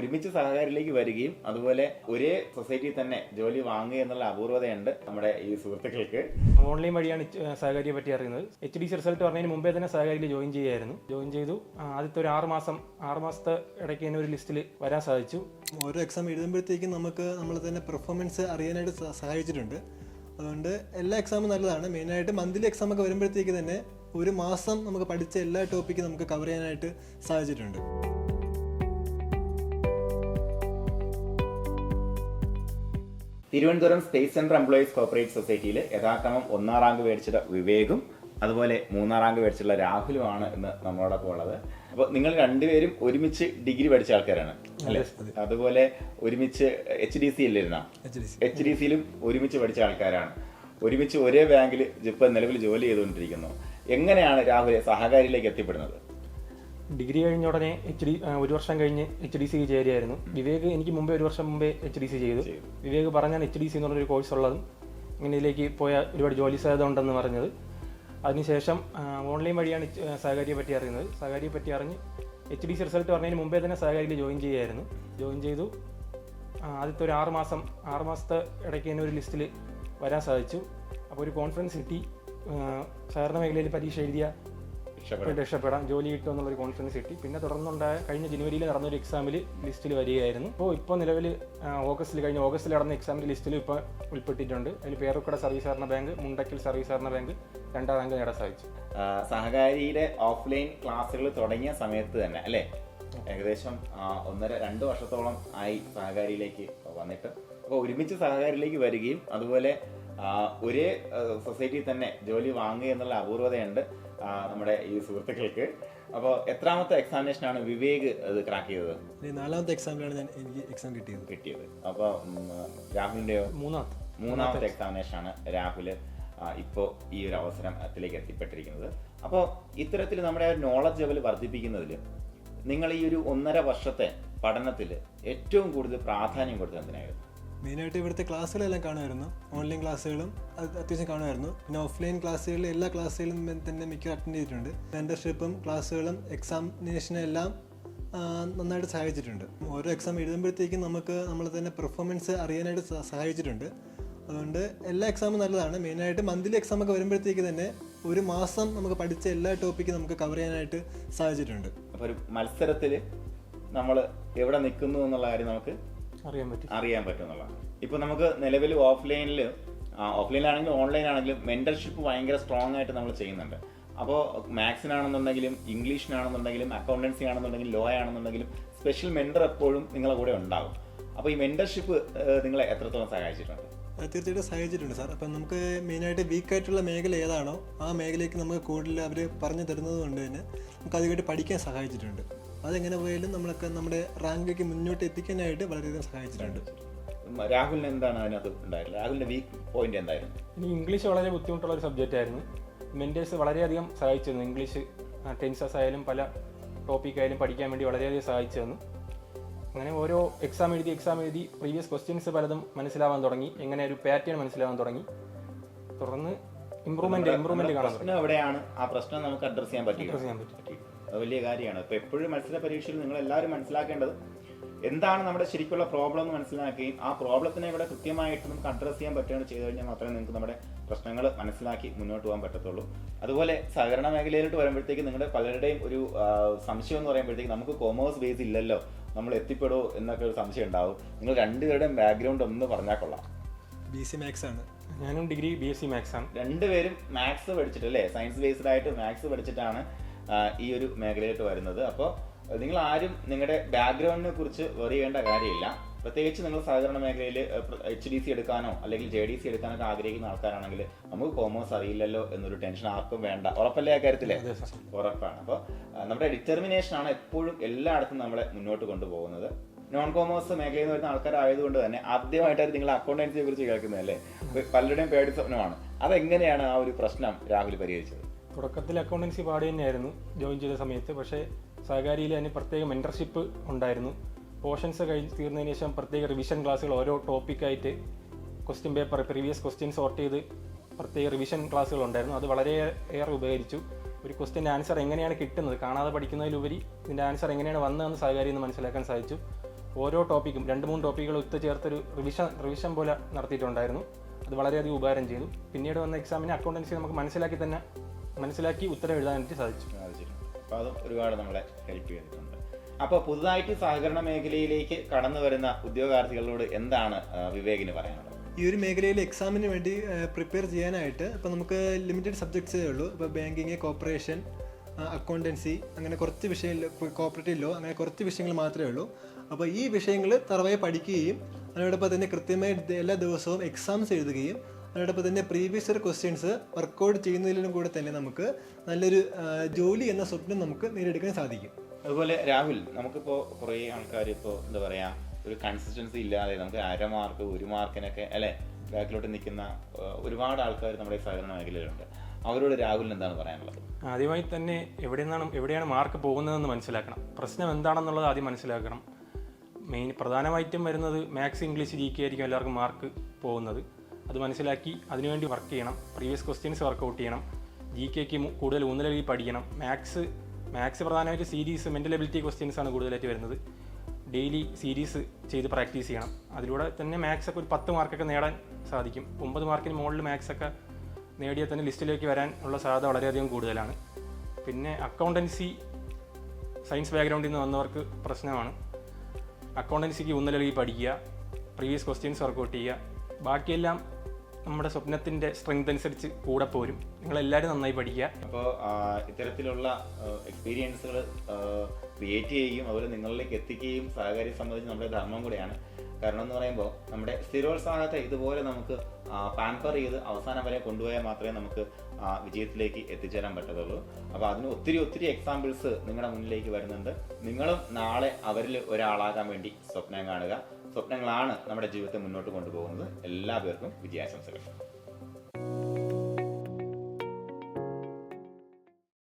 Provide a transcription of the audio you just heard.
ഒരുമിച്ച് സഹകാരിയിലേക്ക് വരികയും അതുപോലെ ഒരേ സൊസൈറ്റിയിൽ തന്നെ ജോലി വാങ്ങുക എന്നുള്ള അപൂർവതയുണ്ട് നമ്മുടെ ഈ സുഹൃത്തുക്കൾക്ക്. ഓൺലൈൻ വഴിയാണ് സഹകാരിയെ പറ്റി അറിയുന്നത്. എച്ച് ഡി സി റിസൾട്ട് പറഞ്ഞതിന് മുമ്പേ തന്നെ സഹകാരിയിൽ ജോയിൻ ചെയ്യായിരുന്നു. ജോയിൻ ചെയ്തു. ആദ്യത്തെ ഒരു ആറ് മാസം ആറ് മാസത്തെ ഇടയ്ക്ക് തന്നെ ഒരു ലിസ്റ്റിൽ വരാൻ സാധിച്ചു. ഓരോ എക്സാം എഴുതുമ്പോഴത്തേക്കും നമുക്ക് നമ്മൾ തന്നെ പെർഫോമൻസ് അറിയാനായിട്ട് സഹായിച്ചിട്ടുണ്ട്. അതുകൊണ്ട് എല്ലാ എക്സാമും നല്ലതാണ്. മെയിനായിട്ട് മന്ത്ലി എക്സാം ഒക്കെ വരുമ്പോഴത്തേക്ക് തന്നെ ഒരു മാസം നമുക്ക് പഠിച്ച എല്ലാ ടോപ്പിക്കും നമുക്ക് കവർ ചെയ്യാനായിട്ട് സാധിച്ചിട്ടുണ്ട്. Thiruvananthapuram space centre employees cooperative സൊസൈറ്റിയിൽ യഥാക്രമം ഒന്നാം റാങ്ക് മേടിച്ചിട്ട് വിവേകും അതുപോലെ മൂന്നാം റാങ്ക് മേടിച്ചിട്ടുള്ള രാഹുലുമാണ് ഇന്ന് നമ്മളോടൊപ്പം ഉള്ളത്. അപ്പോൾ നിങ്ങൾ രണ്ടുപേരും ഒരുമിച്ച് ഡിഗ്രി പഠിച്ച ആൾക്കാരാണ് അല്ലേ? അതുപോലെ ഒരുമിച്ച് എച്ച് ഡി സി ഇല്ലിരുന്ന എച്ച് ഡി സിയിലും ഒരുമിച്ച് പഠിച്ച ആൾക്കാരാണ്. ഒരുമിച്ച് ഒരേ ബാങ്കിൽ ഇപ്പം നിലവിൽ ജോലി ചെയ്തുകൊണ്ടിരിക്കുന്നു. എങ്ങനെയാണ് രാഹുലെ സഹകാരിയിലേക്ക് എത്തിപ്പെടുന്നത്? ഡിഗ്രി കഴിഞ്ഞ ഉടനെ എച്ച് ഡി ഒരു വർഷം കഴിഞ്ഞ് എച്ച് ഡി സി ചേരുകയായിരുന്നു. വിവേക് എനിക്ക് മുമ്പേ ഒരു വർഷം മുമ്പേ എച്ച് ഡി സി ചെയ്തു. വിവേക് പറഞ്ഞാൽ എച്ച് ഡി സി എന്നുള്ളൊരു കോഴ്സ് ഉള്ളതും. ഇങ്ങനെ ഇതിലേക്ക് പോയ ഒരുപാട് ജോലി സാധ്യത ഉണ്ടെന്ന് പറഞ്ഞത്. അതിനുശേഷം ഓൺലൈൻ വഴിയാണ് സഹകാരിയെ പറ്റി അറിയുന്നത്. സഹകാരിയെ പറ്റി അറിഞ്ഞ് എച്ച് ഡി സി റിസൾട്ട് പറഞ്ഞതിന് മുമ്പേ തന്നെ സഹകാരിയിൽ ജോയിൻ ചെയ്യുമായിരുന്നു ജോയിൻ ചെയ്തു. ആദ്യത്തെ ഒരു ആറ് മാസം ആറ് മാസത്തെ ഇടയ്ക്ക് തന്നെ ഒരു ലിസ്റ്റിൽ വരാൻ സാധിച്ചു. അപ്പോൾ ഒരു കോൺഫിഡൻസ് കിട്ടി. സഹകരണ മേഖലയിൽ പരീക്ഷ എഴുതിയ രക്ഷപ്പെടാം ജോലി കിട്ടും എന്നുള്ളൊരു കോൺഫിഡൻസ് കിട്ടി. പിന്നെ തുടർന്നുണ്ടായ കഴിഞ്ഞ ജനുവരിയിൽ നടന്നൊരു എക്സാമിൽ ലിസ്റ്റിൽ വരികയായിരുന്നു. അപ്പോൾ ഇപ്പോൾ നിലവിൽ ഓഗസ്റ്റിൽ കഴിഞ്ഞ ഓഗസ്റ്റിൽ നടന്ന എക്സാമിന്റെ ലിസ്റ്റിൽ ഇപ്പോൾ ഉൾപ്പെട്ടിട്ടുണ്ട്. അതിൽ പേരുക്കട സർവീസ് സഹകരണ ബാങ്ക് മുണ്ടക്കിൽ സർവീസ് സഹകരണ ബാങ്ക് രണ്ടാം റാങ്ക് നേടാൻ സാധിച്ചു. സഹകാരിയുടെ ഓഫ്ലൈൻ ക്ലാസ്സുകൾ തുടങ്ങിയ സമയത്ത് തന്നെ അല്ലേ? ഏകദേശം ഒന്നര രണ്ട് വർഷത്തോളം ആയി സഹകാരിയിലേക്ക് വന്നിട്ട്. അപ്പോൾ ഒരുമിച്ച് സഹകാരിയിലേക്ക് വരികയും അതുപോലെ ഒരേ സൊസൈറ്റിയിൽ തന്നെ ജോലി വാങ്ങുക എന്നുള്ള അപൂർവതയുണ്ട് നമ്മുടെ ഈ സുഹൃത്തുക്കൾക്ക്. അപ്പോൾ എത്രാമത്തെ എക്സാമിനേഷൻ ആണ് വിവേക് അത് ക്രാക്ക് ചെയ്തത്? നാലാമത്തെ എക്സാമിലാണ് ഞാൻ എനിക്ക് എക്സാം കിട്ടിയത്. കിട്ടിയത്. അപ്പോൾ രാഹുലിന്റെയോ മൂന്നാമത്തെ മൂന്നാമത്തെ. എക്സാമിനേഷനാണ് രാഹുൽ ഇപ്പോൾ ഈ ഒരു അവസരത്തിലേക്ക് എത്തിപ്പെട്ടിരിക്കുന്നത്. അപ്പോൾ ഇത്തരത്തിൽ നമ്മുടെ നോളജ് ലെവൽ വർദ്ധിപ്പിക്കുന്നതിൽ നിങ്ങൾ ഈ ഒരു ഒന്നര വർഷത്തെ പഠനത്തിൽ ഏറ്റവും കൂടുതൽ പ്രാധാന്യം കൊടുത്തത് എന്തിനായിരുന്നു? മെയിനായിട്ട് ഇവിടുത്തെ ക്ലാസ്സുകളെല്ലാം കാണുമായിരുന്നു. ഓൺലൈൻ ക്ലാസ്സുകളും അത് അത്യാവശ്യം കാണുമായിരുന്നു. പിന്നെ ഓഫ്ലൈൻ ക്ലാസ്സുകളിൽ എല്ലാ ക്ലാസ്സുകളും തന്നെ മിക്ക അറ്റൻഡ് ചെയ്തിട്ടുണ്ട്. മെന്റർഷിപ്പും ക്ലാസ്സുകളും എക്സാമിനേഷനും എല്ലാം നന്നായിട്ട് സഹായിച്ചിട്ടുണ്ട്. ഓരോ എക്സാം എഴുതുമ്പോഴത്തേക്കും നമുക്ക് നമ്മൾ തന്നെ പെർഫോമൻസ് അറിയാനായിട്ട് സഹായിച്ചിട്ടുണ്ട്. അതുകൊണ്ട് എല്ലാ എക്സാമും നല്ലതാണ്. മെയിനായിട്ട് മന്ത്ലി എക്സാം ഒക്കെ വരുമ്പോഴത്തേക്ക് തന്നെ ഒരു മാസം നമുക്ക് പഠിച്ച എല്ലാ ടോപ്പിക്കും നമുക്ക് കവർ ചെയ്യാനായിട്ട് സാധിച്ചിട്ടുണ്ട്. അപ്പോൾ ഒരു മത്സരത്തിൽ നമ്മൾ എവിടെ നിൽക്കുന്നു എന്നുള്ള കാര്യം നമുക്ക് അറിയാൻ പറ്റും. അറിയാൻ പറ്റും എന്നുള്ളതാണ് ഇപ്പോൾ നമുക്ക് നിലവിൽ ഓഫ്ലൈനിൽ ഓഫ്ലൈനിലാണെങ്കിലും ഓൺലൈൻ ആണെങ്കിലും മെന്റർഷിപ്പ് ഭയങ്കര സ്ട്രോങ് ആയിട്ട് നമ്മൾ ചെയ്യുന്നുണ്ട്. അപ്പോൾ മാത്സിനാണെന്നുണ്ടെങ്കിലും ഇംഗ്ലീഷിനാണെന്നുണ്ടെങ്കിലും അക്കൗണ്ടൻസി ആണെന്നുണ്ടെങ്കിലും ലോ ആണെന്നുണ്ടെങ്കിലും സ്പെഷ്യൽ മെന്റർ എപ്പോഴും നിങ്ങളെ കൂടെ ഉണ്ടാകും അപ്പോൾ ഈ മെന്റർഷിപ്പ് നിങ്ങളെ എത്രത്തോളം സഹായിച്ചിട്ടുണ്ട്? അത് തീർച്ചയായിട്ടും സഹായിച്ചിട്ടുണ്ട് സാർ. അപ്പം നമുക്ക് മെയിനായിട്ട് വീക്കായിട്ടുള്ള മേഖല ഏതാണോ ആ മേഖലയ്ക്ക് നമുക്ക് കൂടുതൽ അവർ പറഞ്ഞു തരുന്നത് കൊണ്ട് തന്നെ നമുക്ക് അതുമായിട്ട് പഠിക്കാൻ സഹായിച്ചിട്ടുണ്ട്. അതെങ്ങനെ പോയാലും നമ്മളൊക്കെ നമ്മുടെ റാങ്കിലേക്ക് മുന്നോട്ട് എത്തിക്കാനായിട്ട് വളരെയധികം സഹായിച്ചിട്ടുണ്ട്. രാഹുലിന് എന്താണ് അതിനകത്ത് ഉണ്ടായിരുന്നത്? രാഹുലിന്റെ വീക്ക് പോയിന്റ് എന്തായിരുന്നു? ഇനി ഇംഗ്ലീഷ് വളരെ ബുദ്ധിമുട്ടുള്ള ഒരു സബ്ജക്റ്റ് ആയിരുന്നു. മെന്റേഴ്സ് വളരെയധികം സഹായിച്ചിരുന്നു. ഇംഗ്ലീഷ് ടെൻസസ് ആയാലും പല ടോപ്പിക് ആയാലും പഠിക്കാൻ വേണ്ടി വളരെയധികം സഹായിച്ചു തന്നു അങ്ങനെ ഓരോ എക്സാം എഴുതി എക്സാം എഴുതി പ്രീവിയസ് ക്വസ്റ്റ്യൻസ് പലതും മനസ്സിലാവാൻ തുടങ്ങി. എങ്ങനെ ഒരു പാറ്റേൺ മനസ്സിലാവാൻ തുടങ്ങി. തുടർന്ന് ഇമ്പ്രൂവ്മെന്റ് ഇമ്പ്രൂവ്മെന്റ് കാണാൻ എവിടെയാണ്? ആ പ്രശ്നം നമുക്ക് അഡ്രസ് ചെയ്യാൻ പറ്റി. അത് വലിയ കാര്യമാണ്. അപ്പോൾ എപ്പോഴും മത്സര പരീക്ഷയിൽ നിങ്ങൾ എല്ലാവരും മനസ്സിലാക്കേണ്ടത് എന്താണ് നമ്മുടെ ശരിക്കുള്ള പ്രോബ്ലം എന്ന് മനസ്സിലാക്കുകയും ആ പ്രോബ്ലത്തിനെ ഇവിടെ കൃത്യമായിട്ട് നമുക്ക് അഡ്രസ്സ് ചെയ്യാൻ പറ്റുകയാണ് ചെയ്തു കഴിഞ്ഞാൽ മാത്രമേ നിങ്ങൾക്ക് നമ്മുടെ പ്രശ്നങ്ങൾ മനസ്സിലാക്കി മുന്നോട്ട് പോകാൻ പറ്റത്തുള്ളൂ. അതുപോലെ സഹകരണ മേഖലയിലോട്ട് വരുമ്പോഴത്തേക്ക് നിങ്ങളുടെ പലരുടെയും ഒരു സംശയം എന്ന് പറയുമ്പോഴത്തേക്ക് നമുക്ക് കോമേഴ്സ് ബേസ് ഇല്ലല്ലോ നമ്മൾ എത്തിപ്പെടുമോ എന്നൊക്കെ ഒരു സംശയം ഉണ്ടാവും. നിങ്ങൾ രണ്ടുപേരുടെയും ബാക്ക്ഗ്രൗണ്ട് ഒന്ന് പറഞ്ഞാൽ കൊള്ളാം. ബി സി മാത്സ് ആണ്. ഞാനും degree B S C maths ആണ്. രണ്ടുപേരും മാത്സ് പഠിച്ചിട്ട് അല്ലേ സയൻസ് ബേസ്ഡ് ആയിട്ട് മാത്സ് പഠിച്ചിട്ടാണ് ഈ ഒരു മേഖലയിലോട്ട് വരുന്നത്. അപ്പോൾ നിങ്ങൾ ആരും നിങ്ങളുടെ ബാക്ക്ഗ്രൗണ്ടിനെ കുറിച്ച് വെറി ചെയ്യേണ്ട കാര്യമില്ല. പ്രത്യേകിച്ച് നിങ്ങൾ സഹകരണ മേഖലയിൽ എച്ച് ഡി സി എടുക്കാനോ അല്ലെങ്കിൽ ജെ ഡി സി എടുക്കാനൊക്കെ ആഗ്രഹിക്കുന്ന ആൾക്കാരാണെങ്കിൽ നമുക്ക് കോമേഴ്സ് അറിയില്ലല്ലോ എന്നൊരു ടെൻഷൻ ആർക്കും വേണ്ട. ഉറപ്പല്ലേ ആ കാര്യത്തിൽ ഉറപ്പാണ്. അപ്പോൾ നമ്മുടെ ഡിറ്റർമിനേഷൻ ആണ് എപ്പോഴും എല്ലായിടത്തും നമ്മളെ മുന്നോട്ട് കൊണ്ടുപോകുന്നത്. നോൺ കോമേഴ്സ് മേഖലയിൽ നിന്ന് വരുന്ന ആൾക്കാരായതുകൊണ്ട് തന്നെ ആദ്യമായിട്ടാണ് നിങ്ങൾ അക്കൗണ്ടൻസിയെ കുറിച്ച് കേൾക്കുന്നത് അല്ലേ പലരുടെയും പേടി സ്വപ്നമാണ്. അതെങ്ങനെയാണ് ആ ഒരു പ്രശ്നം രാഹുൽ പരിഹരിച്ചത്? തുടക്കത്തിൽ അക്കൗണ്ടൻസി പാടി തന്നെയായിരുന്നു ജോയിൻ ചെയ്ത സമയത്ത്. പക്ഷേ സഹകാരിയിൽ അതിന് പ്രത്യേക മെന്റർഷിപ്പ് ഉണ്ടായിരുന്നു. പോർഷൻസ് കഴിഞ്ഞ് തീർന്നതിന് ശേഷം പ്രത്യേക റിവിഷൻ ക്ലാസ്സുകൾ ഓരോ ടോപ്പിക്കായിട്ട് question paper previous question sort ചെയ്ത് പ്രത്യേക റിവിഷൻ ക്ലാസ്സുകൾ ഉണ്ടായിരുന്നു. അത് വളരെ ഏറെ ഉപകരിച്ചു. ഒരു ക്വസ്റ്റ്യന്റെ ആൻസർ എങ്ങനെയാണ് കിട്ടുന്നത്? കാണാതെ പഠിക്കുന്നതിലുപരി ഇതിന്റെ ആൻസർ എങ്ങനെയാണ് വന്നതെന്ന് സഹകാരി എന്ന് മനസ്സിലാക്കാൻ സാധിച്ചു. ഓരോ ടോപ്പിക്കും രണ്ട് മൂന്ന് ടോപ്പിക്കുകൾ ഒത്തുചേർത്തൊരു റിവിഷൻ റിവിഷൻ പോലെ നടത്തിയിട്ടുണ്ടായിരുന്നു. അത് വളരെയധികം ഉപകാരം ചെയ്തു. പിന്നീട് വന്ന എക്സാമിന് അക്കൗണ്ടൻസി നമുക്ക് മനസ്സിലാക്കി തന്നെ മനസ്സിലാക്കി ഉത്തരം എഴുതാനായിട്ട് സാധിച്ചു. സാധിച്ചിട്ടുണ്ട് അപ്പോൾ അതും ഒരുപാട് നമ്മളെ ഹെൽപ്പ് ചെയ്തിട്ടുണ്ട്. അപ്പോൾ പുതുതായിട്ട് സഹകരണ മേഖലയിലേക്ക് കടന്നു വരുന്ന ഉദ്യോഗാർത്ഥികളോട് എന്താണ് വിവേകിന് പറയാനുള്ളത്? ഈ ഒരു മേഖലയിൽ എക്സാമിന് വേണ്ടി പ്രിപ്പയർ ചെയ്യാനായിട്ട് ഇപ്പോൾ നമുക്ക് ലിമിറ്റഡ് സബ്ജക്ട്സേ ഉള്ളൂ. ഇപ്പോൾ ബാങ്കിങ് കോപ്പറേഷൻ അക്കൗണ്ടൻസി അങ്ങനെ കുറച്ച് വിഷയം കോപ്പറേറ്റീവ് ലോ അങ്ങനെ കുറച്ച് വിഷയങ്ങൾ മാത്രമേ ഉള്ളൂ. അപ്പോൾ ഈ വിഷയങ്ങൾ തറവായി പഠിക്കുകയും അതിനോടൊപ്പം തന്നെ കൃത്യമായി എല്ലാ ദിവസവും എക്സാംസ് എഴുതുകയും അതിനോടൊപ്പം തന്നെ പ്രീവിയസ് ഇയർ ക്വസ്റ്റ്യൻസ് വർക്കൗട്ട് ചെയ്യുന്നതിലും കൂടെ തന്നെ നമുക്ക് നല്ലൊരു ജോലി എന്ന സ്വപ്നം നമുക്ക് നേടിയെടുക്കാൻ സാധിക്കും. അതുപോലെ രാഹുൽ നമുക്കിപ്പോൾ കുറേ ആൾക്കാർ ഇപ്പോൾ എന്താ പറയുക ഒരു കൺസിസ്റ്റൻസി ഇല്ലാതെ നമുക്ക് അര മാർക്ക് ഒരു മാർക്കിനൊക്കെ അല്ലേ? ബാക്കിലോട്ട് നിൽക്കുന്ന ഒരുപാട് ആൾക്കാർ നമ്മുടെ ഈ സഹകരണ മേഖലയിലുണ്ട്. അവരോട് രാഹുൽ എന്താണ് പറയാനുള്ളത്? ആദ്യമായി തന്നെ എവിടെ നിന്നാണ് എവിടെയാണ് മാർക്ക് പോകുന്നതെന്ന് മനസ്സിലാക്കണം. പ്രശ്നം എന്താണെന്നുള്ളത് ആദ്യം മനസ്സിലാക്കണം. മെയിൻ പ്രധാനമായിട്ടും വരുന്നത് മാത്സ് ഇംഗ്ലീഷ് ജി കെ ആയിരിക്കും എല്ലാവർക്കും മാർക്ക് പോകുന്നത്. അത് മനസ്സിലാക്കി അതിനുവേണ്ടി വർക്ക് ചെയ്യണം. പ്രീവിയസ് ക്വസ്റ്റ്യൻസ് വർക്കൗട്ട് ചെയ്യണം. ജി കെക്ക് കൂടുതൽ ഊന്നലി പഠിക്കണം. മാത്സ് മാത്സ് പ്രധാനമായിട്ട് സീരീസ് മെന്റൽ എബിലിറ്റി ക്വസ്റ്റ്യൻസ് ആണ് കൂടുതലായിട്ട് വരുന്നത്. ഡെയിലി സീരീസ് ചെയ്ത് പ്രാക്ടീസ് ചെയ്യണം. അതിലൂടെ തന്നെ മാത്സ് ഒക്കെ ഒരു പത്ത് മാർക്കൊക്കെ നേടാൻ സാധിക്കും. ഒമ്പത് മാർക്കിന് മുകളിൽ മാത്സ് ഒക്കെ നേടിയാൽ തന്നെ ലിസ്റ്റിലേക്ക് വരാൻ ഉള്ള സാധ്യത വളരെയധികം കൂടുതലാണ്. പിന്നെ അക്കൗണ്ടൻസി സയൻസ് ബാക്ക്ഗ്രൗണ്ടിൽ നിന്ന് വന്നവർക്ക് പ്രശ്നമാണ്. അക്കൗണ്ടൻസിക്ക് ഊന്നലി പഠിക്കുക. പ്രീവിയസ് ക്വസ്റ്റ്യൻസ് വർക്കൗട്ട് ചെയ്യുക. ബാക്കിയെല്ലാം നമ്മുടെ സ്വപ്നത്തിന്റെ സ്ട്രെങ്ത് അനുസരിച്ച് കൂടെ പോരും. നിങ്ങൾ എല്ലാവരും നന്നായി പഠിക്കുക. അപ്പോൾ ഇത്തരത്തിലുള്ള എക്സ്പീരിയൻസുകൾ ക്രിയേറ്റ് ചെയ്യുകയും അതുപോലെ നിങ്ങളിലേക്ക് എത്തിക്കുകയും സഹകാരി സംബന്ധിച്ച് നമ്മുടെ ധർമ്മം കൂടെയാണ്. കാരണം എന്ന് പറയുമ്പോൾ നമ്മുടെ സ്ഥിരോത്സാഹത്തെ ഇതുപോലെ നമുക്ക് പാമ്പർ ചെയ്ത് അവസാനം വരെ കൊണ്ടുപോയാൽ മാത്രമേ നമുക്ക് വിജയത്തിലേക്ക് എത്തിച്ചേരാൻ പറ്റത്തുള്ളൂ. അപ്പോൾ അതിന് ഒത്തിരി ഒത്തിരി എക്സാമ്പിൾസ് നിങ്ങളുടെ മുന്നിലേക്ക് വരുന്നുണ്ട്. നിങ്ങളും നാളെ അവരിൽ ഒരാളാകാൻ വേണ്ടി സ്വപ്നം കാണുക. സ്വപ്നങ്ങളാണ് നമ്മുടെ ജീവിതത്തെ മുന്നോട്ട് കൊണ്ടുപോകുന്നത്. എല്ലാ പേർക്കും വിജയാശംസകൾ.